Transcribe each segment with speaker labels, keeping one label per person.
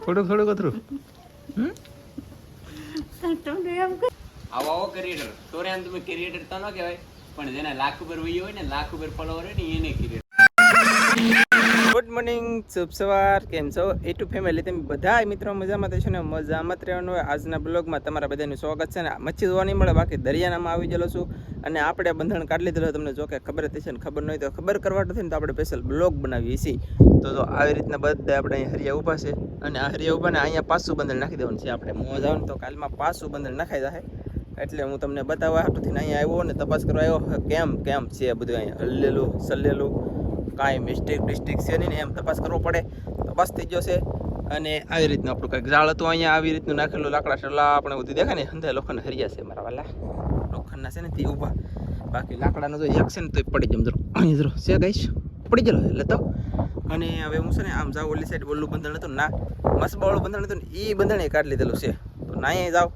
Speaker 1: થોડું થોડું કતરું
Speaker 2: આવો આવો ક્રિએટર તોરે તમે ક્રિએટર તો ન કહેવાય પણ જેના લાખ ઉપર વહી હોય ને લાખ ઉપર ફોલોવર હોય ને એને ક્રિએટર
Speaker 3: ગુડ મોર્નિંગ, શુભ સવાર, કેમ છો? એ ટુ ફેમિલી તમે બધા મિત્રો મજામાં થશો ને? મજામાં રહેવાનું હોય. આજના બ્લોગમાં તમારા બધાનું સ્વાગત છે ને? મચ્છી જોવા નહીં મળે, બાકી દરિયાનામાં આવી ગયેલો છું. અને આપણે બંધણ કાઢી લીધેલો તમને જો કે ખબર હશે ને, ખબર ન હોય તો ખબર કરવા થઈને તો આપણે સ્પેશિયલ બ્લોગ બનાવીએ છીએ. તો જો આવી રીતના બધા આપણે અહીંયા હરિયા ઊભા છે. અને આ હરિયા ઊભા ને અહીંયા પાછું બંધણ નાખી દેવાનું છે. આપણે મોં તો કાલમાં પાછું બંધણ નાખી જાય એટલે હું તમને બતાવવા હાટુથી અહીંયા આવ્યો ને તપાસ કરવા આવ્યો. કેમ કેમ છે બધું અહીંયા? હલ્લેલું, સલ્લેલું. કાંઈ મિસ્ટેક ડિસ્ટ્રિક છે નહીં એમ તપાસ કરવો પડે. તપાસ થઈ જશે અને આવી રીતનું આપણું કંઈક ઝાડ હતું અહીંયા, આવી રીતનું નાખેલું લાકડા ટલા આપણે બધું દેખાય ને અંદર લોખંડ હરિયા છે મારા વાલા. લોખંડના છે ને તે ઊભા. બાકી લાકડાનો જો એક છે ને તો પડી જમ જરો અહીં જરો, છે કહીશ પડી જલો એટલે તો. અને હવે હું છે ને આમ જાઉં ઓલી સાઈડ ઓલું બંધણ હતું ના મસબાવાળું બંધણ હતું ને એ બંધણ કાઢી લીધેલું છે. તો ના અહીંયા જાઓ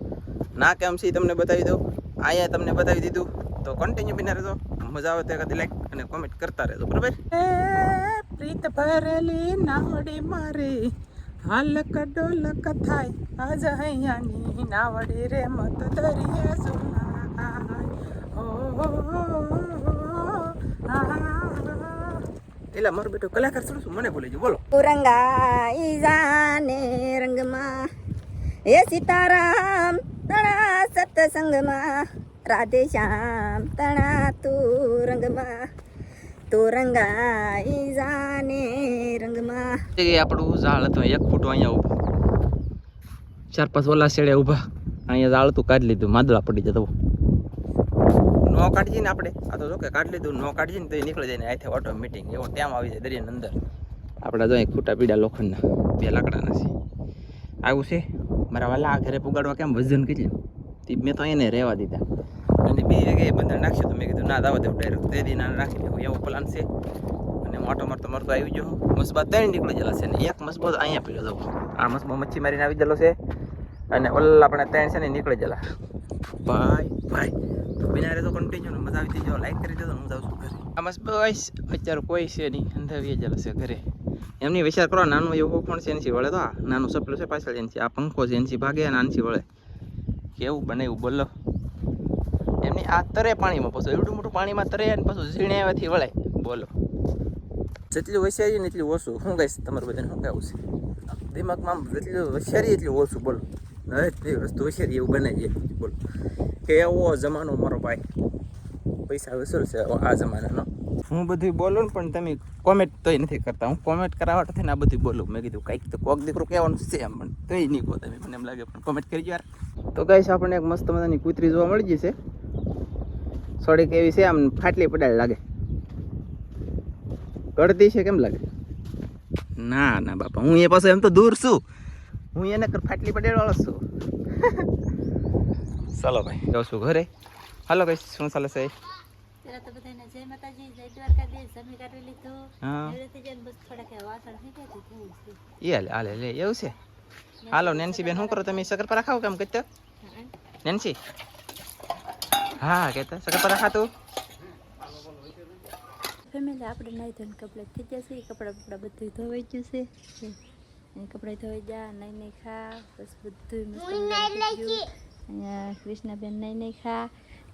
Speaker 3: ના કેમ છે તમને બતાવી દઉં. અહીંયા તમને બતાવી દીધું. તો કન્ટિન્યુ બિના રહેજો. મજા આવે તો કદી લાઈક અને કોમેન્ટ કરતા રહેજો બરાબર? પ્રીત ભરેલી નાવડી મારી હાલક ડોલક થાય આજ અહીંયાની નાવડી રે મત દરિયે એલા મારો બેટો કલાકાર શું છું મને બોલી ગયું બોલો.
Speaker 1: રંગાઈ જાને રંગમાં એ સીતારામ તણા સત્સંગમાં. રાધે શ્યામ તણા તું રંગમાં. તો રંગાઈ જાને રંગમાં.
Speaker 3: આપણું ઝાડ હતું, એક ફૂટ અહીંયા ઊભું. ચાર પાંચ ઓલા શેડે ઊભા. અહીંયા ઝાડ તું કાઢી લીધું માદળા પડી જતો નો કાઢીએ ને આપણે. આ તો કે કાઢી લીધું, નો કાઢીએ ને તો એ નીકળી જાય ને અહીંથી ઓટોમેટિક એવો ટેમ આવી જાય દરિયાની અંદર. આપણા જો ખૂટા પીડા લોખંડના, બે લાકડાના છે. આવું છે? મારા વાલા આ ઘરે પુગાડવા કેમ વજન કેટલું? મેં તો એને રહેવા દીધા. અને બે જગ્યાએ બંધન નાખશે તો મેં કીધું, ના દાવા દેવું ડાયરેક્ટ તે દી, ના, રાખી દેવું એવો પ્લાન છે. અને મોટો મરતો મરતો આવી ગયો. મસબા ત્રણ નીકળી ગયેલા છે ને એક મસબો અહીંયા પીડ્યો હતો. આ મસબો મચ્છી મારીને આવી ગયેલો છે અને ઓલા આપણે ત્રણ છે ને નીકળી ગયેલા. ભાઈ ભાઈ, તો બિના રહે તો કન્ટિન્યુ મજા આવી જાઓ લાઈક કરી દેજો હું જાઉં છું ઘરે. આ મસબો અત્યારે કોઈ છે નહીં અંધાવી ગયેલા છે ઘરે. એમની વિચાર કરો, નાનું એવું પણ છે એનથી વળે તો આ? નાનું સપલું છે પાછળ એનથી, આ પંખો છે એનથી ભાગે અને આનથી વળે. કેવું બને એવું બોલો. આ તરે પાણીમાં પાછું એટલું મોટું પાણીમાં તરે અને પાછું ઝીણે આવ્યાથી વળે બોલો. જેટલું હોશિયારી ને એટલું ઓછું. શું કહીશ તમારું બધાને શું કહેવું છે? દિમાગમાં આમ જેટલું હોશિયારી એટલું ઓછું, બોલો. હવે વસ્તુ હોશિયારી એવું બનાવીએ. બોલો. કે એવો જમાનો મારો ભાઈ. પૈસા વસૂલ છે આ જમાનાનો. હું બધું બોલું ને પણ તમે કોમેન્ટ તોય નથી કરતા. હું કોમેન્ટ કરાવવા થઈને આ બધું બોલું. મેં કીધું કંઈક તો કોક દીકરો કહેવાનું છે એમ, પણ તોય નહીં કહો તમે. મને એમ લાગે પણ કોમેન્ટ કરી યાર. તો કહીશ આપણને એક મસ્ત મજાની કૂતરી જોવા મળી જશે થોડીક એવી છે આમ ફાટલી પડાડ લાગે. ગળતી છે કેમ લાગે? ના ના બાપા હું એ પાસે એમ તો દૂર છું. હું એને કર ફાટલી પટેલ છું. ચાલો ભાઈ જાઉં છું ઘરે. હાલો ભાઈ શું ચાલે છે?
Speaker 1: પેલા તો બધાને જય માતાજી જય દ્વારકાધીશ જમી કાઢી લીધું.
Speaker 3: હા.
Speaker 1: એવી રીતે બસ થોડાક વાસણ થઈ ગયા તો ધોવું છે.
Speaker 3: એ હાલે હાલે લે એવું છે. હાલો નેન્સી બેન શું કરો તમે? શકરપરા ખાવ કેમ કહેતા
Speaker 1: હા.
Speaker 3: નેન્સી? હા કહેતા શકરપરા ખાતું
Speaker 1: ફેમિલી આપણે નાઈ ધોઈને કપડાં થઈ જશે કપડાં બપડા બધું ધોવાઈ ગયું છે. એ કપડાં ધોઈ ગયા નાઈ નહીં ખા. બસ બધું અહીંયા કૃષ્ણાબેન નાઈ નહીં ખા.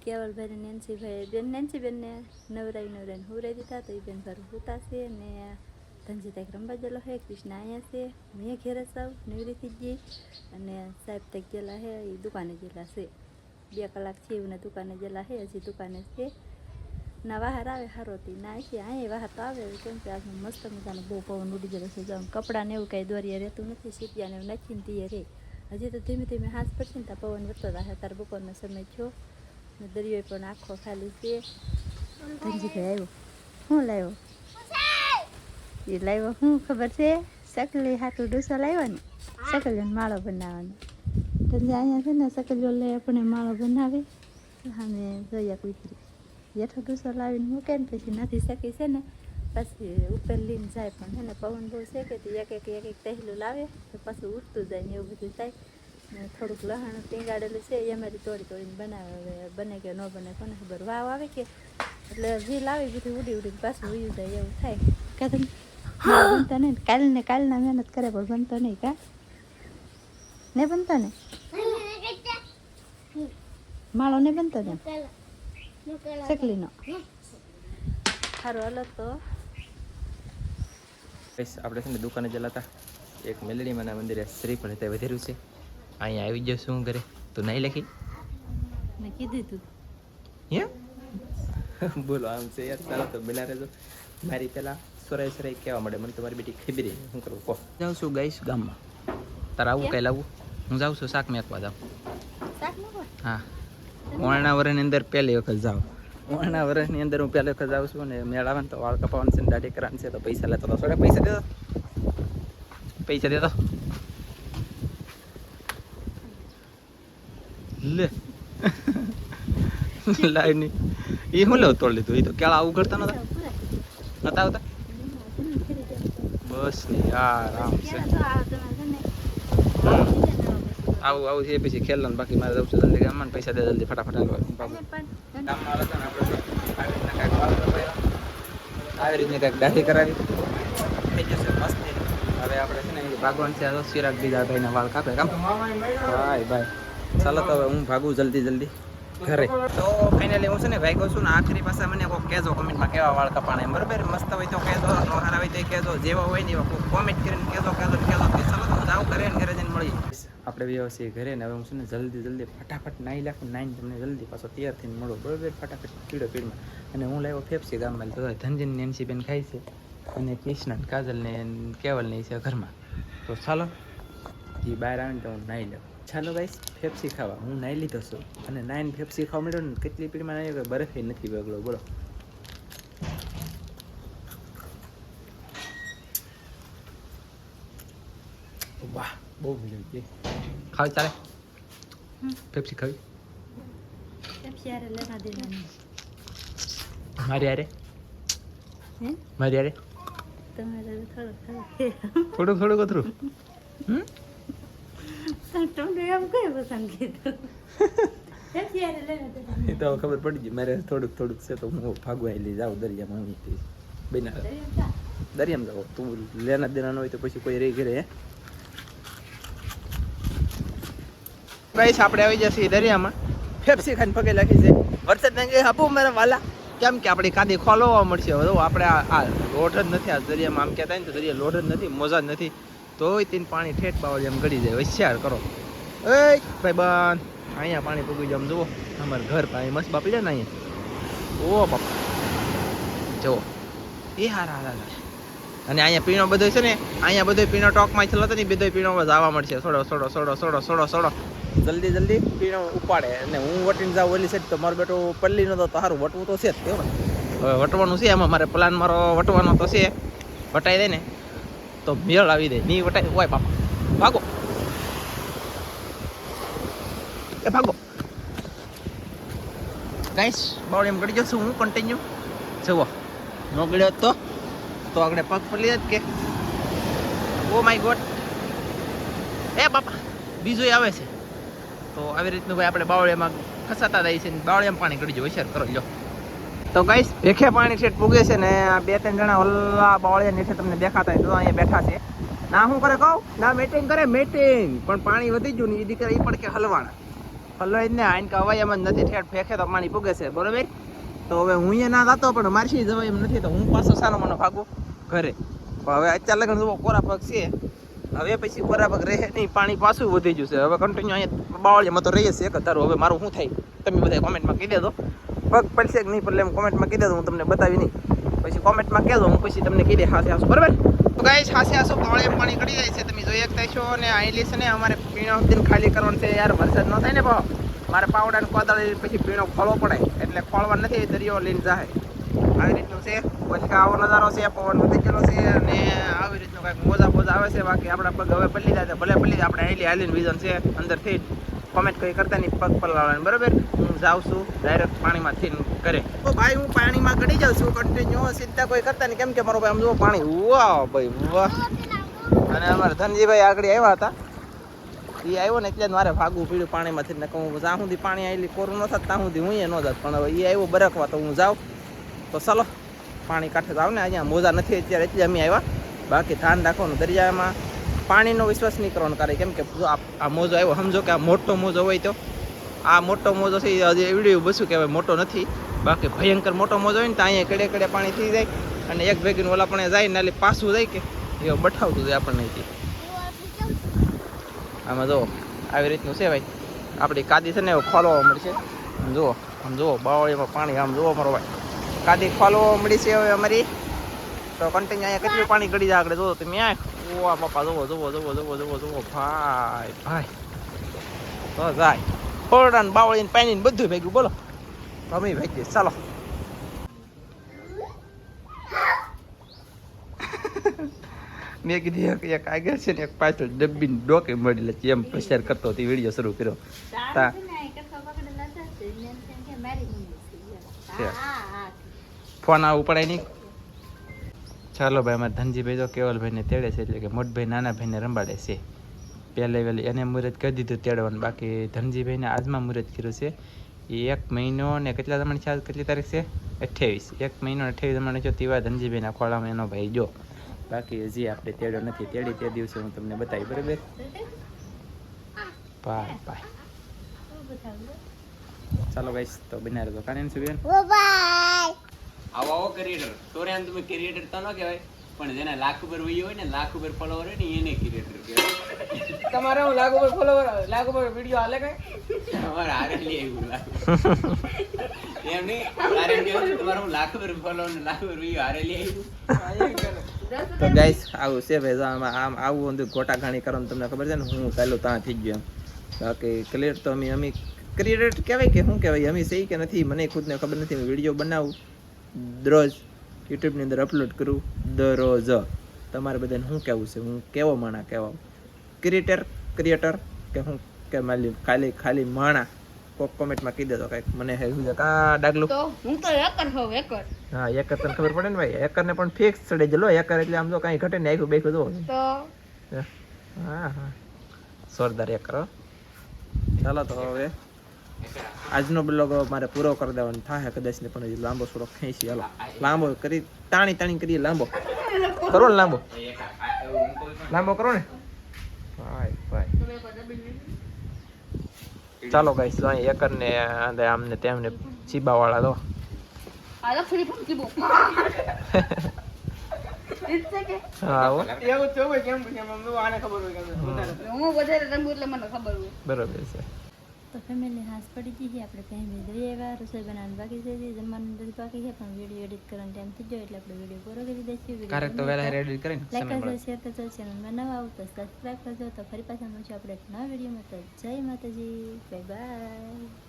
Speaker 1: કેવલભાઈ ને નેન્સીભાઈ બેન નેન્સીબેનને નવરાઈ નવરાઈને હુરાઈ દીધા તો એ બેન ભાર હોતા છે. ને ધનજી તાક રમવા ગયેલો હે કૃષ્ણ અહીંયા છે. મેં ઘેરે સાવ નિવૃત્તિ ગઈ. અને સાહેબ તક ગયેલા હે એ દુકાને ગયેલા છે. બે કલાક છે એવું ને દુકાને ગયેલા છે હજી દુકાને છે ના બહાર આવે હારોતી ના છે અહીંયા બહાર તો આવે કેમ કે આજનું મસ્ત મજાનું બહુ પવન ઉડી ગયેલો છે જો કપડાને એવું કાંઈ દોરીએ રહેતું નથી સીપિયાને એવું નાખીને દઈએ રે હજી તો ધીમે ધીમે હાથ પડશે ને ત્યાં પવન વધતો હતા તાર બપોરનો સમય થયો ને દરિયો પણ આખો ખાલી છે ધનજીભાઈ આવ્યો શું લાવ્યો એ લાવ્યો શું ખબર છે સકલી હાટું ડોસો લાવ્યો ને સકલીઓને માળો બનાવવાનો ધનજી અહીંયા છે ને સકલીઓ લઈ આપણે માળો બનાવે અને જોઈએ કુતરી જેઠો ડોસો લાવીને મૂકે ને પછી નથી શકી છે ને પછી ઉપર લઈને જાય પણ છે ને પવન બહુ છે કે તે એક એક એક એક તહેલું લાવે તો પાછું ઉઠતું જાય ને એવું બધું થાય ને થોડુંક લહાણ ટીંગાડેલું છે એ અમારી તોડી તોડીને બનાવે હવે બને કે ન બને કોને ખબર વાવ આવે કે એટલે જે લાવી બધું ઉડી ઉડીને પાછું ઉયું જાય એવું થાય કાં તમે બનતો નહીં કાલને કાલના મહેનત કરે પણ બનતો નહીં કા ને બનતો ને માળો ને બનતો ને ચકલીનો સારું હાલો તો
Speaker 3: આપણે છે ને દુકાને જલાતા એક મેલડીમાંના મંદિરે શ્રીફળ તે વધેરું છે. અહીંયા આવી ગયો શું કરે તું નહીં લખી?
Speaker 1: મેં કીધું તું.
Speaker 3: હે? બોલો આમ છે યાર. ચાલો તો બિના રહેજો. મારી પેલા સોરાય સોરાય કહેવા મળે મને તમારી બેટી ખબરી શું કરું? કહો. જાઉં છું ગઈશ ગામમાં. તારે આવું કઈ લાવવું હું જાઉં છું શાક મેકવા જાઉં. હા. ઓણના વર્ષની અંદર પહેલી વખત જાઉં. ઓણના વર્ષની અંદર હું પહેલી વખત જાઉં છું અને મેળાવાનું તો વાળ કપાવાનું છે ને દાઢી કરવાનું છે તો પૈસા લેતો હતો થોડા પૈસા દેતો. પૈસા દેતો. લે. લાઈ નહીં. એ હું લેવું તોડ લીધું. એ તો કેળા આવું કરતા નતા. નતા આવતા? બસ ને યાર આમ છે. આવું આવું છે પછી ખેલવાનું બાકી મારે જવું છે જલ્દી ગામમાં પૈસા દે જલ્દી ફટાફટ આવે રીતના કાંઈક દાઢી કરાવી. થઈ જશે મસ્ત હવે આપણે છે ને ભાગવાન છે તો સિરાગ બીજા ભાઈના વાળ કાપે. કામ? ભાઈ ભાઈ. ચાલો તો હવે હું ભાગું જલ્દી જલ્દી. ઘરે. તો ફાઇનલી હું છે ને ભાઈ કહું છું ને આખરી પાસે મને કોઈ કહેજો કોમેન્ટમાં કેવા વાળ કપાણા બરાબર બરોબર? મસ્ત હોય તો કહેજો નો હારા હોય તો કહેજો. જેવા હોય ને એવા કોમેન્ટ કરીને કહેજો કહેજો કહેજો. ચાલો તો જાઉં ઘરે ઘરે જઈને મળી. આપણે છીએ ઘરે ને હવે હું છે ને જલ્દી જલ્દી ફટાફટ નાહી નાખું, નાઈને તમને જલ્દી પાછો તૈયાર થઈને મળો. બરોબર? ફટાફટ પીડો પીડમાં અને હું લાવ્યો ફેફસી ગામમાં તો ધનજીન નેન્સી બેન ખાય છે. અને કૃષ્ણ કાજલ ને કેવલ ને છે ઘરમાં. તો ચાલો એ બહાર આવે ને તો હું નાહી લઉં. ચાલો ગાઈસ ફેફસી ખાવા. હું નાહી લીધો છું. અને નાઈન ફેફસી ખાવા મળ્યો ને કેટલી પીડમાં નાહી બરફે નથી બગડો બોલો. વાહ. બહુ મજા આવી ખાવી ચાલે પેપ્સી ખાવી મારી
Speaker 1: આરે
Speaker 3: મારી
Speaker 1: આરે થોડું થોડું દેવાની
Speaker 3: એ તો ખબર પડી ગઈ મારે થોડુંક થોડુંક છે તો હું ભાગવા લઈ જાઉં દરિયામાં બના દરિયામાં જાઓ તું લેના દેના હોય તો પછી કોઈ રહી ઘરે ગાઈસ આપણે આવી જશે દરિયામાં. ફેફસી ખાઈને પગે લાગી છે વરસાદ ને હપુ મારા વાલા. કેમ કે આપણી કાદી ખોલવા મળશે હવે. આપણે આ લોટ જ નથી, આ દરિયામાં આમ કહેતા ને તો દરિયા લોટ જ નથી, મોજા જ નથી. તોય તીન પાણી ઠેઠ બાવળી એમ ગળી જાય. હોશિયાર કરો. એ ભાઈ બન. અહીંયા પાણી પૂગી આમ જુઓ, અમારે ઘર પાણી મસ્ત બાપી જાય ને અહીંયા. ઓ બાપા. જુઓ. એ હારા હારા. અને અહીંયા પીણો બધો છે ને, અહીંયા બધો પીણો ટોકમાં છેલ્લો ને બધો પીણો આવવા મળશે. સોડો સોડો સોડો સોડો સોડો સોડો. જલ્દી જલ્દી પીણો ઉપાડે. અને હું વટીને જાઉં ઓલી સાઈડ તો મારો બેટો પલ્લી નો તો સારું વટવું તો છે જ કેવું હવે વટવાનું છે એમાં મારે પ્લાન મારો વટવાનો તો છે. વટાઈ દે ને, તો મેળ આવી દે નહીં વટાઈ હોય બાપા. ભાગો. એ ભાગો. ગાઈસ બાવળી એમ ગળી જશું હું કન્ટિન્યુ જુઓ. ન ગળ્યો તો તો આગળ પગ પડી જાત કે. ઓ માય ગોડ એ બાપા બીજું આવે છે. તો આવી રીતનું ભાઈ આપણે બાવળિયામાં ખસાતા રહીએ છે બાવળિયામાં પાણી કરી જો હોશિયાર કરો લો તો ગાઈસ ભેખે પાણી છેટ પૂગે છે ને આ બે ત્રણ જણા ઓલા બાવળિયા નીચે તમને દેખાતા હોય તો અહીંયા બેઠા છે. ના, હું કરે કહું? ના મેટિંગ કરે મેટિંગ પણ પાણી વધી ગયું ને એ દીકરા એ પણ કે હલવાણા હલવાય જ ને આઈન કે અવાય એમ જ નથી, ઠેઠ ફેંકે તો પાણી પૂગે છે, બરોબર? તો હવે હું અહીંયા ના જતો, પણ મારથી જવાય એમ નથી, તો હું પાછો સારો મને ભાગું ઘરે. હવે અત્યારે લગ્ન કોરા પગ છે. હવે પછી બરાબર રહે નહીં, પાણી પાછું વધી ગયું છે. હવે કન્ટિન્યુ અહીંયા બાવળીમાં તો રહીએ એક અત્યારે હવે મારું શું થાય? તમે બધા કોમેન્ટમાં કહી દેજો. પગ પડશે કે નહીં પડે એમ કોમેન્ટમાં કહી દેજો, હું તમને બતાવી નહીં. પછી કોમેન્ટમાં કહેજો, હું પછી તમને કહી દે હાથે આસું બરાબર? તો ગાઈસ હાથે આસું બાવળિયામાં પાણી કરી જાય છે. તમે જોઈ શકતા છો અને આઈલી છે ને, અમારે પીણો દિન ખાલી કરવાનું છે યાર, વરસાદ ન થાય ને ભાવ મારે પાવડા ને કોદાળી પછી પીણો ખોલવો પડે. એટલે ખોલવા નથી, દરિયો લઈને જાય. આવી રીતનું છે. પછી આવો નજારો છે, પવન વધી છે અને આવી રીતનું કાંઈક મોજા મોજા આવે છે. બાકી આપણા પગ હવે પલ્લી જાય ભલે પલ્લી આપણે હાલી હાલીને વિઝન છે અંદરથી કોમેન્ટ કોઈ કરતા નહીં, પગ પલાળવાની બરાબર? હું જાઉં છું ડાયરેક્ટ પાણીમાંથી કરે તો ભાઈ, હું પાણીમાં ગળી જાઉં છું કન્ટિન્યુ સીધા કોઈ કરતા નહીં. કેમ કે મારો ભાઈ આમ જુઓ, પાણી, વાહ ભાઈ, વાહ. અને અમારા ધનજીભાઈ આગળ આવ્યા હતા. એ આવ્યો ને એટલે મારે ભાગવું પીડ્યું પાણીમાંથી. ને કહું જ્યાં સુધી પાણી આવેલી કોરું ન થાત, ત્યાં સુધી હું એ ન જાત. પણ હવે એ આવ્યો બરકવા તો હું જાઉં. તો ચાલો, પાણી કાંઠે તો આવને અહીંયા મોજા નથી અત્યારે, એટલે અમે આવ્યા. બાકી ધ્યાન રાખવાનું દરિયામાં પાણીનો વિશ્વાસ નહીં કરવાનો, કારણ કેમ કે આ મોજો આવ્યો, સમજો કે આ મોટો મોજો હોય તો. આ મોટો મોજો છે હજી એવડી બસું કહેવાય, મોટો નથી. બાકી ભયંકર મોટો મોજો હોય ને તો અહીંયા કડે કડે પાણી થઈ જાય અને એક ભેગીને ઓલા પણ જાય ને એટલે પાછું જાય કે, એ બઠાવતું જાય આપણને આમાં જુઓ, આવી રીતનું છે ભાઈ. આપણી કાદી છે ને, એવો ખોલવા મળશે. જુઓ, આમ જુઓ બાવળીમાં પાણી, આમ જુઓ મારો ભાઈ. કાદી ખોલવો મળી છે હવે અમારી. તો કન્ટિન્યુ અહીંયા કેટલું પાણી ગળી જાય આગળ? જુઓ તમે આ. ઓવા બાપા જુઓ જુઓ જુઓ જુઓ જુઓ જુઓ ભાઈ ભાઈ. તો જાય. ખોરડા બાવળીને પાણીને બધું ભેગું બોલો. તમે ભાઈ ચાલો. મેં કીધી એક એક આગળ છે ને એક પાછળ ડબ્બી ડોકે મળી લે એમ શેર કરતો હતી વીડિયો શરૂ કર્યો. તા. ફોન આવું પડાય નહીં. ચાલો ભાઈ, અમારે ધનજીભાઈ તો કેવલભાઈને તેડે છે, એટલે કે મોટભાઈ નાના ભાઈને રંબાડે છે. પહેલે વહેલી એને મુહૂર્ત કરી દીધું તેડવાનું. બાકી ધનજીભાઈને આજમાં મુહૂર્ત કર્યું છે. એ એક મહિનો ને કેટલા છે આજ કેટલી તારીખ છે? અઠ્યાવીસ એક મહિનો અઠ્યાવીસ જમણ છે તેવા ધનજીભાઈના ખોળામાં એનો ભાઈ જો. બાકી હજી આપણે તેડો નથી. તેડી તે દિવસે હું તમને બતાવી બરાબર? Bye bye. ચાલો ગાઈસ તો બના રહેજો. શું બેન?
Speaker 2: આવો આવો ક્રિએટર તોરે તમે ક્રિએટર તો ન કહેવાય પણ જેના લાખ ઉપર વહી હોય ને લાખ ઉપર ફોલોવર હોય ને એને ક્રિએટર કહેવાય.
Speaker 3: તમારે હું લાખ ઉપર ફોલોવર લાખ ઉપર વીડિયો હાલે કઈ?
Speaker 2: અમારે હારેલી આવ્યું લાખ એમ નહીં તારે કહેવું તમારે હું લાખ ઉપર ફોલોવર ને લાખ ઉપર વીડિયો હારે લઈ આવ્યું?
Speaker 3: તો ગાઈસ આવું છે ભાઈ આમાં આમ આવું બધું ગોટા ઘાણી કરવાનું તમને ખબર છે ને હું પહેલું ત્યાં થઈ ગયો. બાકી ક્લિયર તો અમે અમે ક્રિએટર કહેવાય કે શું કહેવાય? અમે સહી કે નથી મને ખુદને ખબર નથી વીડિયો બનાવું. દરરોજ યુટ્યુબની અંદર અપલોડ કરું. દરરોજ. તમારે બધાને શું કહેવું છે? હું કેવો માણા કહેવા? ક્રિએટર ક્રિએટર કે હું કે માલી ખાલી ખાલી માણા? કોક કોમેન્ટમાં કહી દેતો કંઈક. મને હે શું કા ડાગલું?
Speaker 1: હું તો એકર હોઉં એકર.
Speaker 3: હા એકર તને ખબર પડે ને ભાઈ? એકરને પણ ફિક્સ ચડે જલો એકર એટલે આમ તો કાંઈ ઘટે ને આખું બેખું
Speaker 1: તો?
Speaker 3: હા હા. જોરદાર એકર. ચાલો તો હવે આજનો બ્લોગ મારે પૂરો કરી દેવાનો. થાય કદાચ ને પણ લાંબો થોડો ખેંચી હાલો. લાંબો કરી તાણી તાણી કરીએ લાંબો. કરો ને લાંબો. લાંબો કરો ને. ભાઈ ભાઈ. ચાલો ગાઈસ અહીં એકર ને આમને તેમને ચીબા વાળા તો.
Speaker 1: આ તો ફ્રી ફંકી બુક
Speaker 3: હા. હો.
Speaker 1: હું વધારે રમું એટલે મને ખબર હોય.
Speaker 3: બરોબર છે.
Speaker 1: તો ફેમિલી હાસ પડી ગઈ છે. આપણે ફેમિલી જોઈએ એવા રસોઈ બનાવવાનું બાકી છે. જમવાનું બધું બાકી છે પણ વીડિયો એડિટ કરવાનો ટાઈમ થઈ ગયો એટલે આપણે વીડિયો પૂરો કરી દઈશું.
Speaker 3: કારણ તો વહેલા એડિટ કરીને
Speaker 1: લાઈક કરજો શેર કરજો ચેનલમાં નવા આવું તો સબસ્ક્રાઈબ કરજો. તો ફરી પાછા મળશું આપણે એક નવા વિડીયોમાં તો જય માતાજી. Bye bye